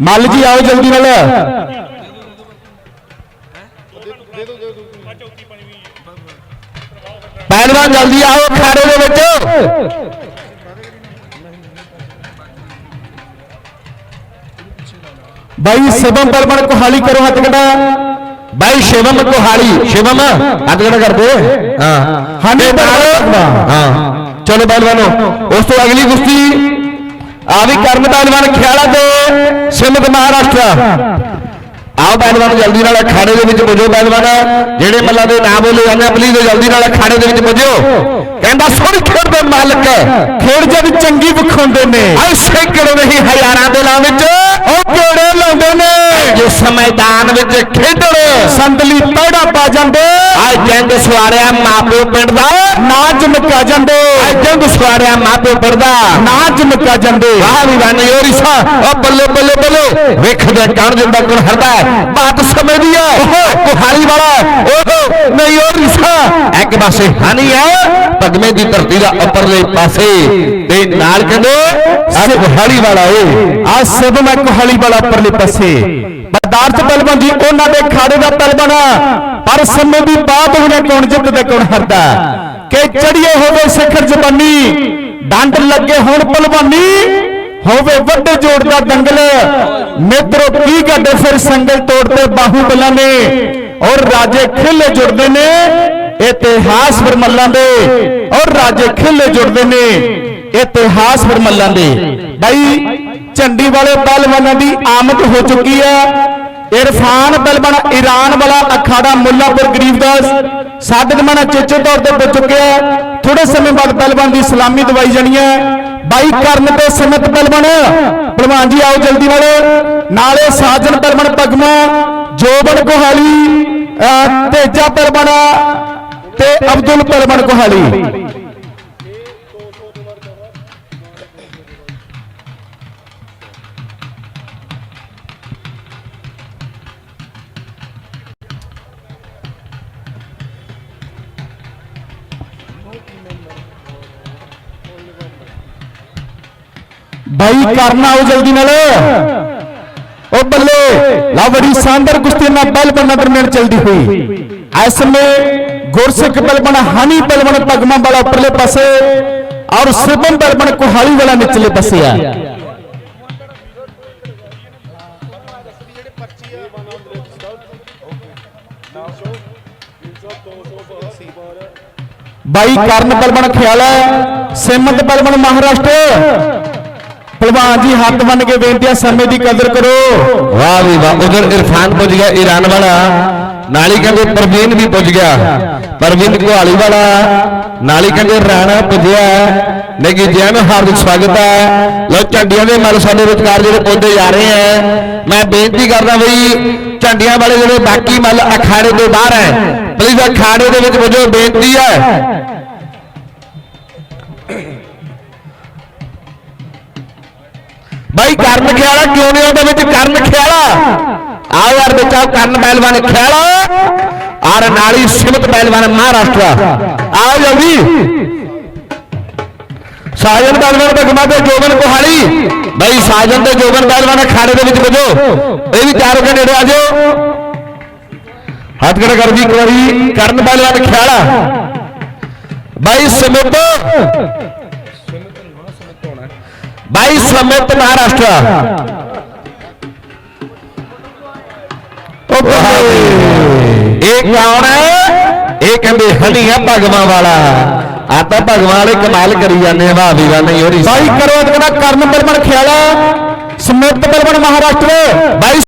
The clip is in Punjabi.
ਮੱਲ ਜੀ ਆਓ ਜਲਦੀ ਨਾਲ ਪਹਿਲਵਾਨ ਜਲਦੀ ਆਓ ਅਖਾੜੇ ਦੇ ਵਿੱਚ ਬਾਈ ਸ਼ਿਵਮ ਪਹਿਲਵਾਨ ਕੋਹਾਲੀ ਕਰੋ ਹੱਥ ਕਟਾ ਬਾਈ ਸ਼ਿਵਮ ਕੋਹਾਲੀ ਸ਼ਿਵਮ ਹੱਥ ਕਟਾ ਕਰ ਦੇ ਹਾਂ ਹਾਂਜੀ ਹਾਂ ਚਲੋ ਪਹਿਲਵਾਨੋ ਆ ਵੀ ਕਰਨ ਪਹਿਲਵਾਨ ਖਿਆਲਾ ਤੇ ਸਿਮਤ ਮਹਾਰਾਸ਼ਟਰ। ਆਓ ਪਹਿਲਵਾਨ ਜਲਦੀ ਨਾਲ ਅਖਾੜੇ ਦੇ ਵਿੱਚ ਪੁੱਜੋ ਪਹਿਲਵਾਨ ਜਿਹੜੇ ਮੱਲਾਂ ਦੇ ਨਾਮ ਬੋਲੇ ਜਾਂਦੇ ਆ ਪਲੀਜ਼ ਜਲਦੀ ਨਾਲ ਅਖਾੜੇ ਦੇ ਵਿੱਚ ਪੁੱਜੋ। ਕਹਿੰਦਾ ਸੁਣ ਖੇਡ ਦੇ ਮਾਲਕ। ਖੇਡ ਜਦ ਚੰਗੀ ਵਿਖਾਉਂਦੇ ਨੇ। ਐ ਸੈਂਕੜੋ ਨਹੀਂ ਹਜ਼ਾਰਾਂ ਦੇ ਲਾਂ ਵਿੱਚ। ਉਹ ਕਿਹੜੇ ਲਾਉਂਦੇ ਨੇ? ਜਿਸ ਮੈਦਾਨ ਵਿੱਚ ਖੇਡਣ ਸੰਦਲੀ ਪੈੜਾ ਪਾ ਜਾਂਦੇ। ਆ ਜੰਗ ਸਵਾਰਿਆ ਮਾਪਿਓ ਪਿੰਡ ਦਾ। ਨਾ ਜਮਕਾ ਜਾਂਦੇ। ਆ ਜੰਗ ਸਵਾਰਿਆ ਮਾਪਿਓ ਪਿੰਡ ਦਾ। ਨਾ ਜਮਕਾ ਜਾਂਦੇ। ਵਾਹ ਵੀ ਵਾਹ ਨਯੋਰੀ ਸਾ ਉਹ ਬੱਲੇ ਬੱਲੇ ਬੱਲੇ। ਵੇਖਦੇ ਕਣ ਜਿੰਦਾ ਕੋਣ ਹਰਦਾ ਹੈ। ਬਾਤ ਸਮਝਦੀ ਹੈ। ਕੁਹਾਲੀ ਵਾਲਾ ਉਹ ਨਯੋਰੀ ਸਾ ਇੱਕ ਪਾਸੇ ਹਾਨੀ ਹੈ। ਪਦਮੇ ਦੀ ਧਰਤੀ ਦਾ ਉੱਪਰਲੇ ਪਾਸੇ ਤੇ ਨਾਲ ਕਹਿੰਦੇ ਆ ਕੁਹਾਲੀ ਵਾਲਾ ਏ। ਆ ਸਭ ਮੈਂ ਕੁਹਾਲੀ ਵਾਲਾ ਉੱਪਰਲੇ ਪਾਸੇ। ਬਰਦਾਰਤ ਪਹਿਲਵਾਨ ਜੀ ਉਹਨਾਂ ਦੇ ਖਾੜੇ ਦਾ ਪਹਿਲਵਾਨ ਪਰ ਸਮੇਂ ਦੀ ਬਾਤ ਹੁਣੇ ਕੌਣ ਜਿੱਤਦਾ ਕੌਣ ਹਾਰਦਾ ਕਿ ਚੜੀਏ ਹੋਵੇ ਸਿਖਰ ਜ਼ਬਾਨੀ, ਡੰਡ ਲੱਗੇ ਹੁਣ ਪਹਿਲਵਾਨੀ, ਹੋਵੇ ਵੱਡੇ ਜੋੜ ਦਾ ਦੰਗਲ। ਮਿੱਤਰੋ, ਕੀ ਗੱਡੇ ਫਿਰ ਸੰਗਲ ਤੋੜਦੇ ਬਾਹੂਬਲਾਂ ਨੇ? ਔਰ ਰਾਜੇ ਖਿੱਲੇ ਜੁੜਦੇ ਨੇ, ਇਤਿਹਾਸ ਵਰਮੱਲਾਂ ਦੇ। ਔਰ ਰਾਜੇ ਖਿੱਲੇ ਜੁੜਦੇ ਨੇ। ਇਤਿਹਾਸ ਵਰਮੱਲਾਂ ਦੇ। ਬਾਈ ਝੰਡੀ ਵਾਲੇ ਪਹਿਲਵਾਨਾਂ ਦੀ ਆਮਦ ਹੋ ਚੁੱਕੀ ਹੈ। ਇਰਫਾਨ ਪਹਿਲਵਾਨ ਈਰਾਨ ਵਾਲਾ ਅਖਾੜਾ ਮੁੱਲਾਪੁਰ ਗਰੀਬਦਾਸ ਸਾਡੇ ਜਮਾਨਾ ਚੇਚੇ ਤੌਰ ਤੇ ਪੁੱਜ ਚੁੱਕਿਆ ਥੋੜੇ ਸਮੇਂ ਬਾਅਦ ਪਹਿਲਵਾਨ ਦੀ ਸਲਾਮੀ ਦਵਾਈ ਜਾਣੀ ਹੈ। ਬਾਈ, ਕਰਨ ਤੇ ਸਿਮਤ ਪਹਿਲਵਾਨ ਪਹਿਲਵਾਨ ਜੀ, ਆਓ ਜਲਦੀ ਨਾਲ। ਨਾਲੇ ਸਾਜਨ ਪਹਿਲਵਾਨ ਪਗਮਾ, ਜੋਬਨ ਕੋਹਾਲੀ ਤੇਜਾ ਪਹਿਲਵਾਨ ਤੇ ਅਬਦੁਲ ਪਹਿਲਵਾਨ ਕੋਹਾਲੀ। ਬਾਈ ਕਰਨ ਆਓ ਜਲਦੀ ਨਾਲ। ਉਹ ਬੱਲੇ ਲਾ ਬੜੀ ਸ਼ਾਨਦਾਰ ਕੁਸ਼ਤੀ ਨਾਲ ਬਲ ਬੰਨਾ ਦਰਮਿਆਨ ਚਲਦੀ ਹੋਈ। ਇਸ ਸਮੇਂ ਗੁਰਸਿੱਖ ਬਲਬਨ ਹਾਨੀ ਬਲਬਨ ਪਗਮਾ ਵਾਲਾ ਉੱਪਰਲੇ ਪਾਸੇ ਔਰ ਸਿਬਮ ਬਲਬਨ ਕੁਹਾਲੀ ਵਾਲਾ ਨਿਚਲੇ ਪਾਸੇ ਆ। ਬਾਈ ਕਰਨ ਬਲਬਨ ਖਿਆਲਾ ਸਿਮਤ ਬਲਬਨ ਮਹਾਰਾਸ਼ਟਰ। ਪਹਿਲਵਾਨ ਜੀ ਹੱਥ ਬੰਨ ਕੇ ਬੇਨਤੀ ਹੈ ਸਮੇਂ ਦੀ ਕਦਰ ਕਰੋ। ਵਾਹ ਵੀ ਵਾਹ, ਉਧਰ ਇਰਫਾਨ ਪੁੱਜ ਗਿਆ, ਈਰਾਨ ਵਾਲਾ। ਨਾਲੀ ਕਹਿੰਦੇ ਪ੍ਰਵੀਨ ਵੀ ਪੁੱਜ ਗਿਆ। ਪ੍ਰਵੀਨ ਕੁਹਾਲੀ ਵਾਲਾ। ਨਾਲੀ ਕਹਿੰਦੇ ਰਾਣਾ ਪੁੱਜਿਆ। ਲੇਕਿਨ ਜੈ ਨੂੰ ਹਾਰਦਿਕ ਸਵਾਗਤ ਹੈ। ਲੋ ਝੰਡੀਆਂ ਦੇ ਮਲ ਸਾਡੇ ਵਿਚਕਾਰ ਜਿਹੜੇ ਪੌਦੇ ਜਾ ਰਹੇ ਹੈ। ਮੈਂ ਬੇਨਤੀ ਕਰਦਾ ਬਈ, ਝੰਡੀਆਂ ਵਾਲੇ ਜਿਹੜੇ ਬਾਕੀ ਮੱਲ ਅਖਾੜੇ ਤੋਂ ਬਾਹਰ ਹੈ ਪਲੀਜ਼ ਅਖਾੜੇ ਦੇ ਵਿੱਚ ਪੁੱਜੋ, ਬੇਨਤੀ ਹੈ। ਬਾਈ ਕਰਨ ਖਿਆਲਾ ਕਿਉਂ ਨਹੀਂ ਆਉਂਦਾ ਵਿੱਚ? ਕਰਨ ਖਿਆਲਾ। ਆਓ ਯਾਰ ਬੱਚਾ ਕਰਨ ਪਹਿਲਵਾਨ ਖਿਆਲਾ। ਔਰ ਨਾਲੀ ਸਿਮਤ ਪਹਿਲਵਾਨ ਮਹਾਰਾਸ਼ਟਰ। ਆਓ ਜਲਦੀ ਸਾਜਨ ਪਹਿਲਵਾਨ ਬਗਮਾ ਤੇ ਜੋਬਨ ਕੋਹਾਲੀ। ਬਾਈ ਸਾਜਨ ਤੇ ਜੋਬਨ ਪਹਿਲਵਾਨ ਅਖਾੜੇ ਦੇ ਵਿੱਚ ਵਜੋ। ਇਹ ਵੀ ਚਾਰੋਂ ਦੇ ਨੇੜੇ ਆ ਜਾਓ ਹੱਥ ਖੜਾ ਕਰ ਦੀ ਇੱਕ ਵਾਰੀ। ਕਰਨ ਪਹਿਲਵਾਨ ਖਿਆਲਾ। ਬਾਈ ਸਿਮਤ। ਬਾਈ ਸਮਿਤ ਮਹਾਰਾਸ਼ਟਰ ਉਹ ਬੱਲੇ। ਇਹ ਕੌਣ ਹੈ? ਇਹ ਕਹਿੰਦੇ ਹਨੀ ਹੈ ਭਗਵਾਂ ਵਾਲਾ। ਆ ਤਾਂ ਭਗਵਾਂ ਵਾਲੇ ਕਮਾਲ ਕਰੀ ਜਾਂਦੇ ਆ ਵਾਹ ਵੀ ਨਹੀਂ ਹੋਰੀ ਬਾਈ ਕਰੋ ਕਹਿੰਦਾ ਕਰਨ ਬਲਬਨ ਖਿਆਲਾ ਸਮਿਤ ਬਲਬਨ ਮਹਾਰਾਸ਼ਟਰ। ਬਾਈ